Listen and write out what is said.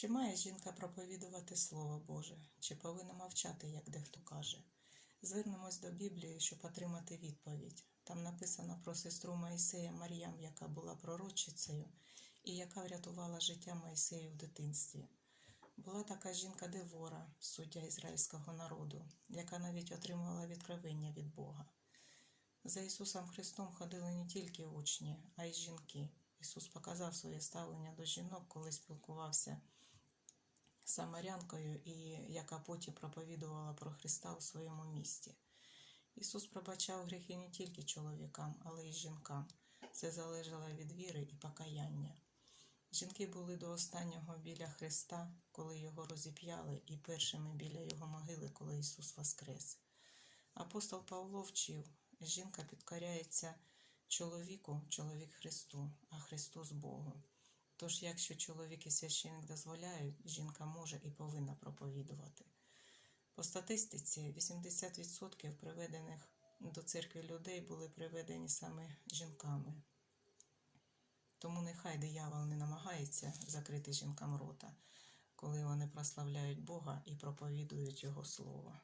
Чи має жінка проповідувати Слово Боже, чи повинна мовчати, як дехто каже? Звернемось до Біблії, щоб отримати відповідь. Там написано про сестру Моїсея Мар'ям, яка була пророчицею і яка врятувала життя Моїсею в дитинстві. Була така жінка Девора, суддя ізраїльського народу, яка навіть отримувала відкровення від Бога. За Ісусом Христом ходили не тільки учні, а й жінки. Ісус показав своє ставлення до жінок, коли спілкувався самарянкою, і яка потім проповідувала про Христа у своєму місті. Ісус пробачав гріхи не тільки чоловікам, але й жінкам. Це залежало від віри і покаяння. Жінки були до останнього біля Христа, коли його розіп'яли, і першими біля його могили, коли Ісус воскрес. Апостол Павло вчив, жінка підкоряється чоловіку, чоловік Христу, а Христос Богу. Тож, якщо чоловік і священик дозволяють, жінка може і повинна проповідувати. По статистиці 80% приведених до церкви людей були приведені саме жінками. Тому нехай диявол не намагається закрити жінкам рота, коли вони прославляють Бога і проповідують Його Слово.